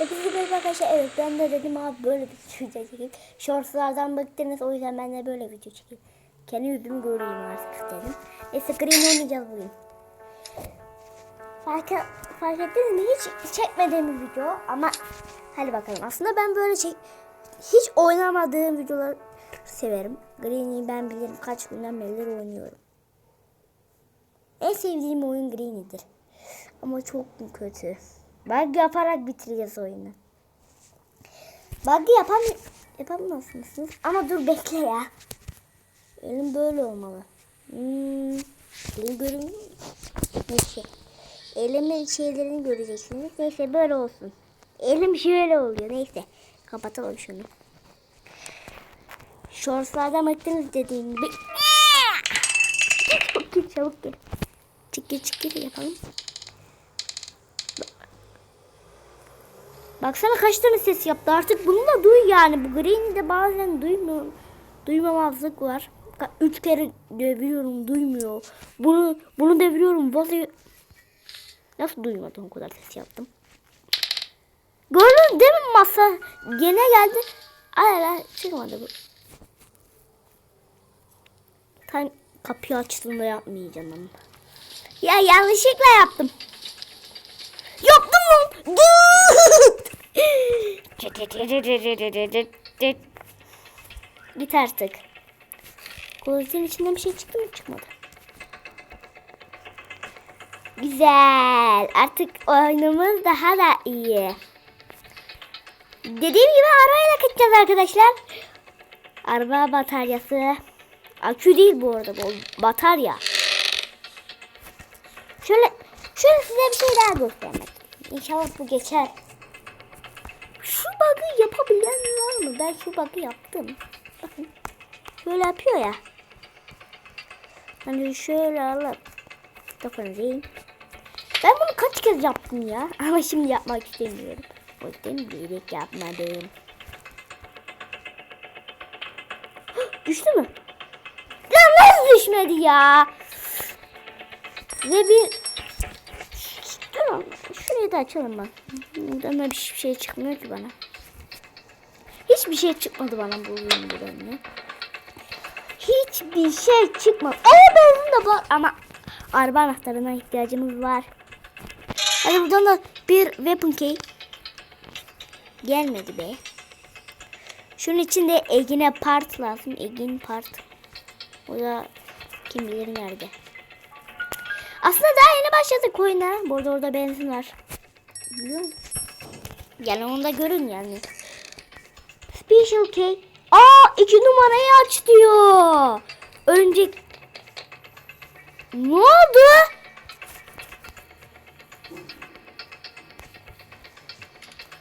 Hepinize merhaba arkadaşlar. Evet ben de dedim abi böyle bir video çekeyim. Shortslardan bıktınız o yüzden ben de böyle video çekeyim. Kendi yüzümü göreyim artık istedim. Neyse green oynayacağız bugün. Fark, fark ettiniz mi? Hiç çekmediğim bir video ama hadi bakalım. Aslında ben böyle çek hiç oynamadığım videoları severim. Green'i ben bilirim. Kaç günden beridir oynuyorum. En sevdiğim oyun Green'idir. Ama çok kötü? Bug yaparak bitireceğiz oyunu. Bug yapam yapamaz mısınız? Ama dur bekle ya. Elim böyle olmalı. Hmm, elim mu? Neyse. Elimin şeylerini göreceksiniz. Neyse böyle olsun. Elim şöyle oluyor. Neyse. Kapatalım şunu. Shortslardan baktınız dediğim gibi. Çabuk gel çabuk gel. Çık gel çık gel yapalım. Baksana kaç tane ses yaptı. Artık bunu da duy yani. Bu Green'i de bazen duymuyor. Duymamazlık var. Üç kere deviriyorum duymuyor. Bunu bunu deviriyorum vallahi nasıl duymadım o kadar ses yaptım. Gördün değil mi masa gene geldi. Ay ay çıkmadı bu. Tam kapıyı açtığımda yapmayacağım ama. Ya yanlışlıkla yaptım. Yaptım lan. Git artık. Klozetin içinden bir şey çıktı mı? Çıkmadı. Güzel. Artık oyunumuz daha da iyi. Dediğim gibi arabayla kaçacağız arkadaşlar. Araba bataryası. Akü değil bu arada bu batarya. Şöyle şöyle size bir şey daha göstermek. İnşallah bu geçer. Yapabilen var mı? Ben şu bug'ı yaptım. Bakın. Böyle yapıyor ya. Hani şöyle alıp dokunayım. Ben bunu kaç kez yaptım ya. Ama şimdi yapmak istemiyorum. O yüzden bilerek yapmadım. Düştü mü? Lan nasıl düşmedi ya? Ve bir Dur şurayı da açalım bak. Buradan da bir şey çıkmıyor ki bana. Hiçbir şey çıkmadı bana bu oyunda Hiçbir şey çıkmadı. Benzin de var ama araba anahtarına ihtiyacımız var. Hadi buradan da bir weapon key. Gelmedi be. Şunun içinde Egin'e part lazım. Egin part. O da kim bilir nerede. Aslında daha yeni başladık oyuna. Bu arada orada benzin var. Biliyor? Yani onu da görün yani. Special K. Aa iki numarayı aç diyor. Önce ne oldu?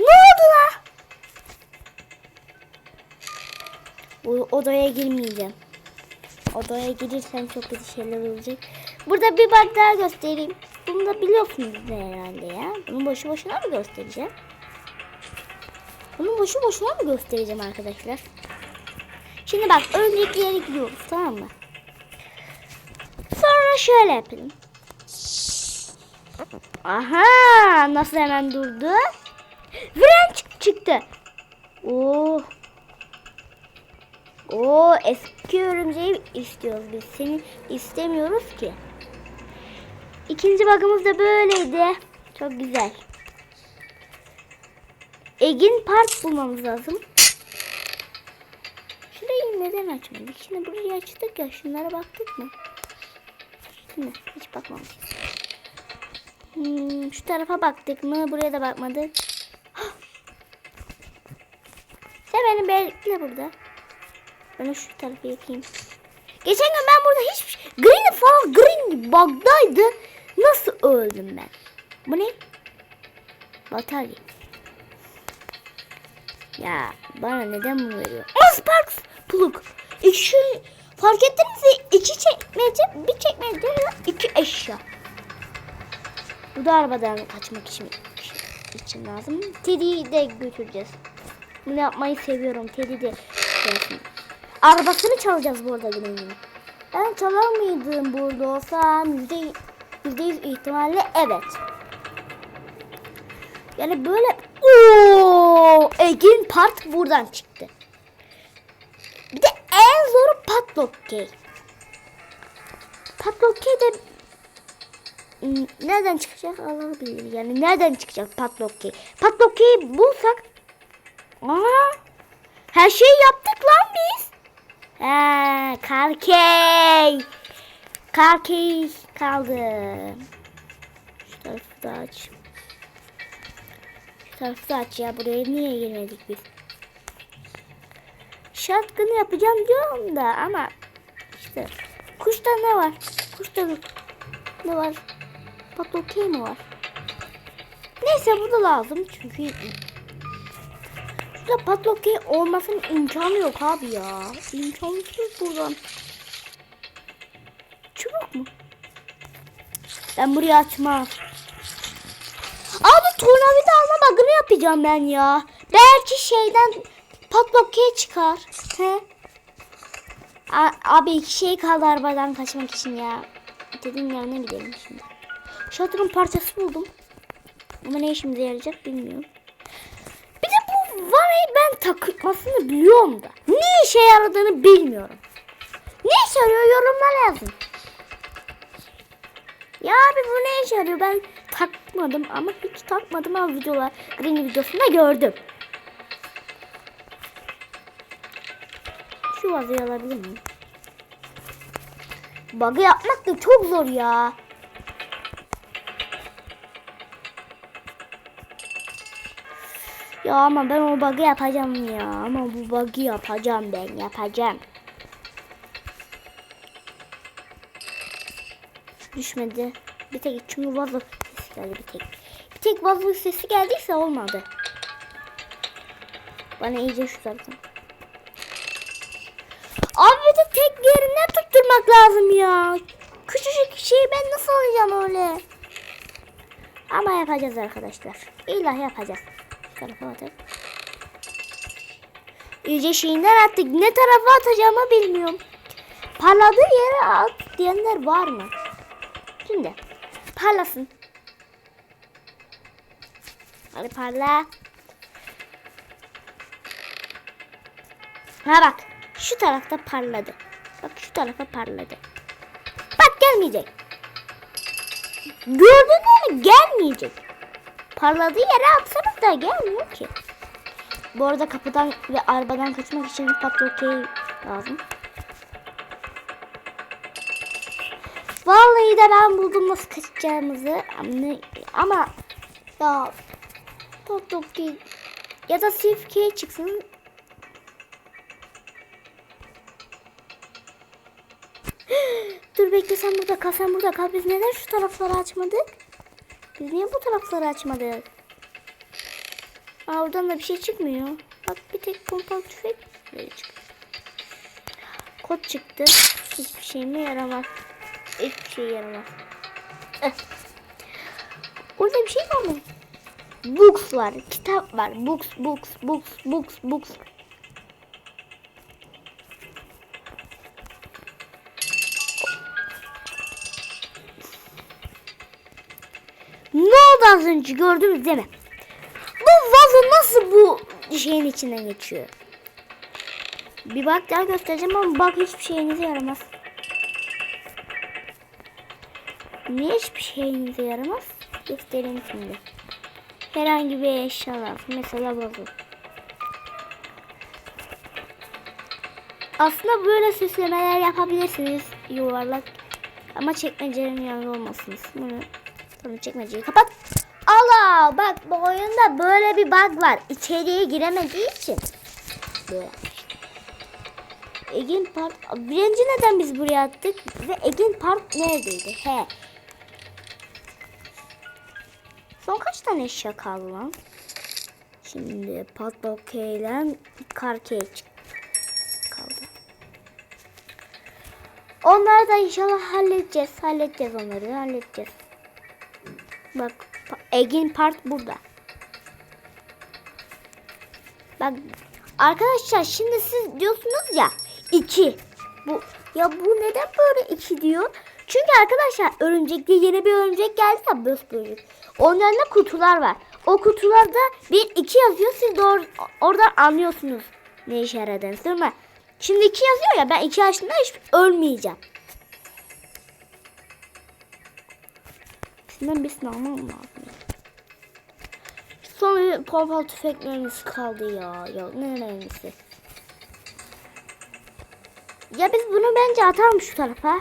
Ne oldu la? Bu odaya girmeyeceğim. Odaya girsem çok kötü şeyler olacak. Burada bir bak daha göstereyim. Bunu da biliyorsunuz herhalde ya. Bunu boşu boşuna mı göstereceğim? Boşu boşuna mı göstereceğim arkadaşlar? Şimdi bak önceki yere gidiyoruz tamam mı? Sonra şöyle yapalım. Aha nasıl hemen durdu? Fren çık- çıktı. Oo. Oo eski örümceği istiyoruz biz. Seni istemiyoruz ki. İkinci bug'ımız da böyleydi. Çok güzel. Egin park bulmamız lazım. Şurayı neden açmadık? Şimdi burayı açtık ya. Şunlara baktık mı? Şimdi hiç bakmamışız. Hmm, şu tarafa baktık mı? Buraya da bakmadık. Sen beni bekle burada. Ben şu tarafı yakayım. Geçen gün ben burada hiçbir şey... Green falan green bug'daydı. Nasıl öldüm ben? Bu ne? Batarya. Ya bana neden bunu veriyor? Sparks plug. İki şey fark ettiniz mi? İki çekmece, bir çekmece, iki eşya. Bu da arabadan kaçmak için, için lazım. Teddy'yi de götüreceğiz. Bunu yapmayı seviyorum. Teddy de. Arabasını çalacağız bu arada Green'in. Ben çalar mıydım burada olsam yüzde yüz ihtimalle evet. Yani böyle ooo Egin part buradan çıktı. Bir de en zoru Padlock Key. Padlock Key de Hmm, nereden çıkacak Allah bilir. Yani nereden çıkacak Padlock Key? Padlock Key'i bulsak Aa, her şeyi yaptık lan biz. Ha, Karkey. Karkey kaldı. Şu tarafı da aç. Tarafı aç ya. Buraya niye girmedik biz? Shotgun'ı yapacağım diyorum da ama işte kuşta ne var? Kuşta ne var? Patokey mi var? Neyse bu da lazım çünkü Şurada patlokey olmasının imkanı yok abi ya. İmkansız buradan. Çubuk mu? Ben burayı açmam. Abi tornavida alma bug'ını yapacağım ben ya. Belki şeyden patlokey çıkar. He? Abi iki şey kaldı arabadan kaçmak için ya. Dediğim yerine gidelim şimdi. Şatırın parçası buldum. Ama ne işimize yarayacak bilmiyorum. Bir de bu vanayı ben takmasını biliyorum da. Ne işe yaradığını bilmiyorum. Ne işe yarıyor yorumlar yazın. Ya abi bu ne işe yarıyor ben takmadım ama hiç takmadım ama videolar Green videosunda gördüm. Şu vazıyı alabilir miyim? Bug'ı yapmak da çok zor ya. Ya ama ben o bug'ı yapacağım ya. Ama bu bug'ı yapacağım ben yapacağım. Düşmedi. Bir tek çünkü sesi geldi bir tek. Bir tek vazo sesi geldiyse olmadı. Bana iyice şu taraftan. Abi bir de tek yerine tutturmak lazım ya. Küçücük şeyi ben nasıl alacağım öyle? Ama yapacağız arkadaşlar. İlla yapacağız. Şu tarafa atalım. İyice şeyinden attık. Ne tarafa atacağımı bilmiyorum. Parladığı yere at diyenler var mı? Şimdi parlasın. Hadi parla. Ha bak. Şu tarafta parladı. Bak şu tarafa parladı. Bak gelmeyecek. Gördün mü? Gelmeyecek. Parladığı yere atsanız da gelmiyor ki. Bu arada kapıdan ve arabadan kaçmak için patrokey lazım. Vallahi de ben buldum nasıl kaçacağımızı. Ama, ama ya patrokey ya da sifkey çıksın. Dur bekle sen burada kal sen burada kal. Biz neden şu tarafları açmadık? Biz niye bu tarafları açmadık? Aa oradan da bir şey çıkmıyor. Bak bir tek pompalı tüfek böyle çıktı. Kod çıktı. Hiçbir şey mi yaramaz. Hiçbir şey yaramaz. Eh. Orada bir şey var mı? Books var. Kitap var. Books, books, books, books, books. Ne oldu az önce gördünüz değil mi? Bu vazo nasıl bu şeyin içinden geçiyor? Bir bak daha göstereceğim ama bak hiçbir şeyinize yaramaz. Niye hiçbir şeyinize yaramaz? Göstereyim şimdi. Herhangi bir eşya lazım. Mesela vazo. Aslında böyle süslemeler yapabilirsiniz. Yuvarlak. Ama çekmecelerin yanında olmasınız. Bunu Sonra çekmeceyi kapat. Allah bak bu oyunda böyle bir bug var. İçeriye giremediği için. Böyle. Egin Park. Birinci neden biz buraya attık? Ve Egin Park neredeydi? He. Son kaç tane eşya kaldı lan? Şimdi Car Cage kaldı. Onları da inşallah halledeceğiz. Halledeceğiz onları. Halledeceğiz. Bak Egin part burada. Bak arkadaşlar şimdi siz diyorsunuz ya 2. Bu ya bu neden böyle 2 diyor? Çünkü arkadaşlar örümcekte yeni bir örümcek geldi ya böcek. Onların da kutular var. o kutularda bir iki yazıyor. Siz de or- oradan anlıyorsunuz ne işe yaradığını değil mi? Şimdi iki yazıyor ya ben iki açtığımda hiç ölmeyeceğim. Sizden birisini almam lazım. Sonra pompalı tüfeklerimiz kaldı ya. Ya ne önemlisi. Ya biz bunu bence atalım şu tarafa.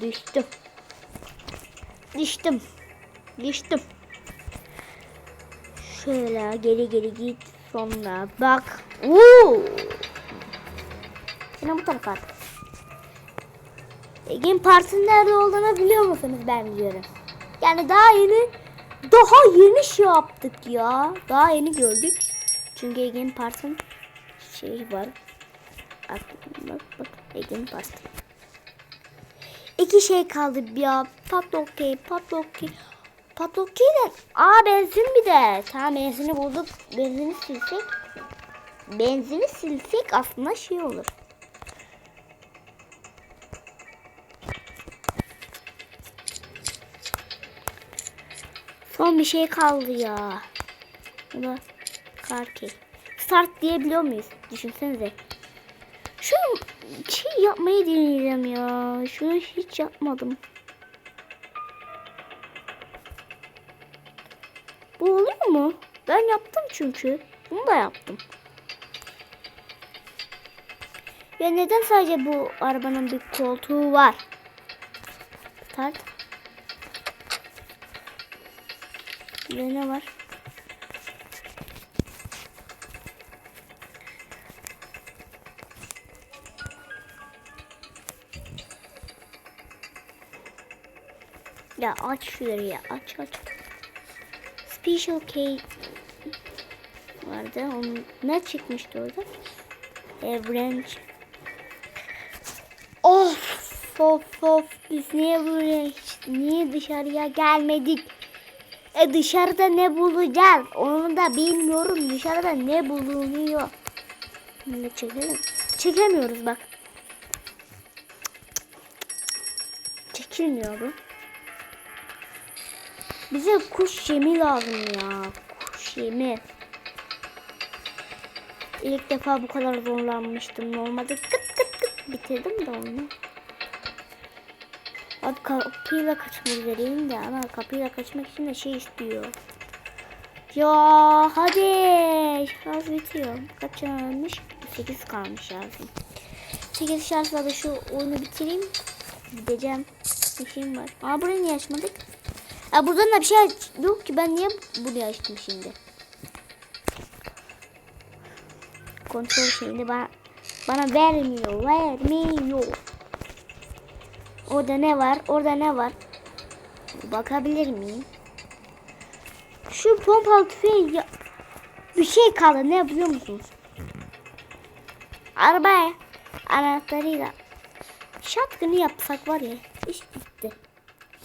Düştüm. Düştüm. Düştüm. Şöyle geri geri git. Sonra bak. Oo. Yine bu tarafa at. Game nerede olduğunu biliyor musunuz? Ben biliyorum. Yani daha yeni daha yeni şey yaptık ya. Daha yeni gördük. Çünkü Egen Park'ın şeyi var. Bak bak bak Egen Park. İki şey kaldı ya. Patlokke, patlokke. Patlokke ile aa benzin bir de. Tamam benzini bulduk. Benzini silsek. Benzini silsek aslında şey olur. Son bir şey kaldı ya. Bu da karki. Start diyebiliyor muyuz? Düşünsenize. Şu şey yapmayı deneyeceğim ya. Şunu hiç yapmadım. Bu oluyor mu? Ben yaptım çünkü. Bunu da yaptım. Ya neden sadece bu arabanın bir koltuğu var? Start. Bir ne var? Ya aç şurayı ya aç aç. Special K vardı. Onun ne çıkmıştı orada? Evren. Of of of biz niye böyle hiç, niye dışarıya gelmedik? E dışarıda ne bulacağız? Onu da bilmiyorum. Dışarıda ne bulunuyor? Ne çekelim? Çekemiyoruz bak. Çekilmiyor bu. Bize kuş yemi lazım ya. Kuş yemi. İlk defa bu kadar zorlanmıştım. Normalde kıt kıt kıt bitirdim de onu. Abi kapıyla kaçmak üzereyim de ama kapıyla kaçmak için de şey istiyor. Ya hadi. Şarj bitiyor. Kaç kalmış? 8 kalmış şarjım. 8 şarjla da şu oyunu bitireyim. Gideceğim. Bir şeyim var. Aa burayı niye açmadık? Ya buradan da bir şey yok ki. Ben niye burayı açtım şimdi? Kontrol şeyini bana, bana vermiyor. Vermiyor. Orada ne var? Orada ne var? Bakabilir miyim? Şu pompalı tüfeği ya- bir şey kaldı. Ne biliyor musunuz? Arabaya anahtarıyla shotgun'ı yapsak var ya iş bitti.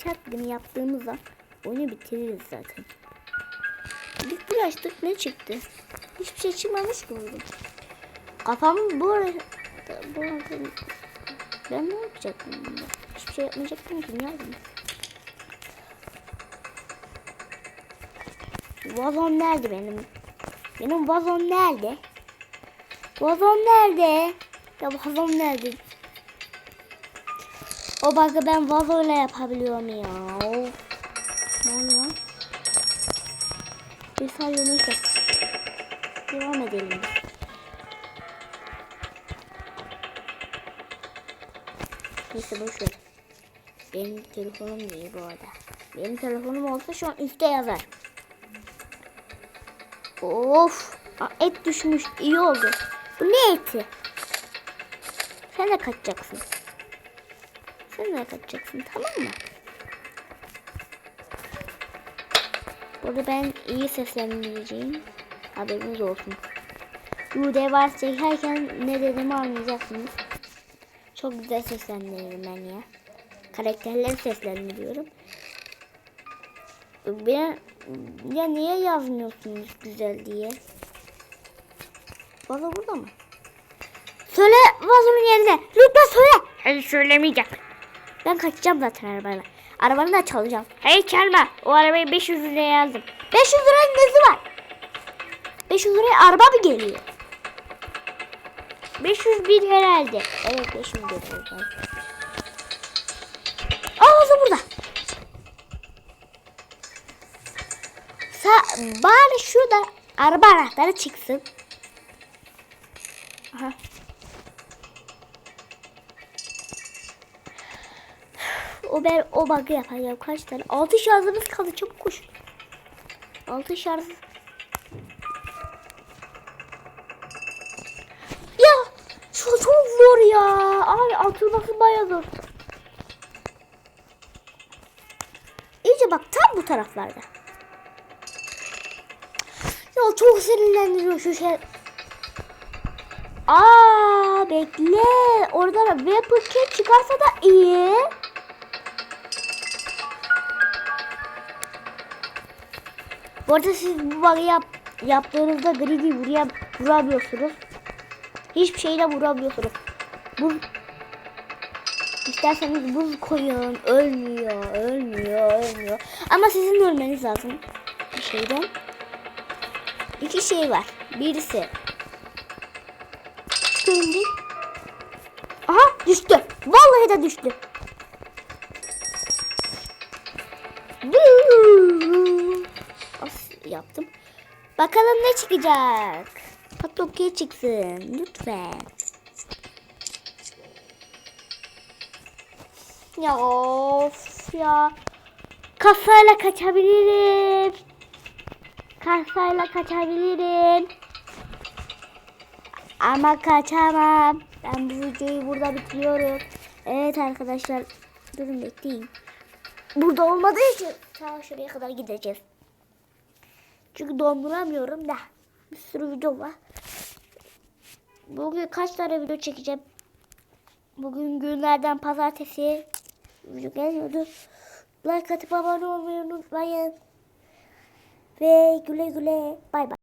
Shotgun'ı yaptığımızda oyunu bitiririz zaten. Biz bir açtık ne çıktı? Hiçbir şey çıkmamış ki oğlum. Kafamın bu arada bu arada ben ne yapacaktım bunda? Hiçbir şey yapmayacaktım ki ne? Vazon nerede benim? Benim vazon nerede? Vazon nerede? Ya vazon nerede? O bakı ben vazoyla yapabiliyorum ya. Of. Ne oluyor? Sayıyor neyse. Devam edelim. Neyse boş ver. Benim telefonum değil bu arada. Benim telefonum olsa şu an üstte yazar. Of. Aa, et düşmüş. iyi oldu. Bu ne eti? Sen de kaçacaksın. Sen de kaçacaksın tamam mı? Burada ben iyi seslendireceğim. Haberiniz olsun. Yude varsa çekerken ne dediğimi anlayacaksınız. Çok güzel seslendiririm ben ya. Karakterleri seslendiriyorum. Ben, ya niye yazmıyorsunuz güzel diye? Vazo burada mı? Söyle vazonun yerine. Lütfen söyle. Hayır söylemeyeceğim. Ben kaçacağım zaten arabayla. Arabanı da çalacağım. Hey çalma. O arabayı 500 liraya aldım. 500 liranın nesi var? 500 liraya araba mı geliyor? 500 bin herhalde. Evet 500 lira. Aa o da burada. Sa bari şurada araba anahtarı çıksın. Aha. O ben o bug'ı yapacağım. Kaç tane? 6 şarjımız kaldı. Çabuk koş. 6 şarj. Ya şu çok zor ya. Abi atılması bayağı zor. İyice bak tam bu taraflarda. Ya çok sinirlendiriyor şu şey. Aa bekle. Orada da Weapon Kit çıkarsa da iyi. Bu arada siz bu bug'ı yap, yaptığınızda gridi vuruya, vuramıyorsunuz. Hiçbir şeyle vuramıyorsunuz. Bu İsterseniz buz koyun. Ölmüyor, ölmüyor, ölmüyor. Ama sizin ölmeniz lazım. Bir şeyden. İki şey var. Birisi. Şimdi. Aha düştü. Vallahi de düştü. Bakalım ne çıkacak. Patokya çıksın. Lütfen. Ya of ya. Kasayla kaçabilirim. Kasayla kaçabilirim. Ama kaçamam. Ben bu videoyu burada bitiriyorum. Evet arkadaşlar. Durun bekleyin. Burada olmadığı için ta şuraya kadar gideceğiz. Çünkü donduramıyorum da. Bir sürü video var. Bugün kaç tane video çekeceğim? Bugün günlerden pazartesi video geliyordu. Like atıp abone olmayı unutmayın. Ve güle güle bay bay.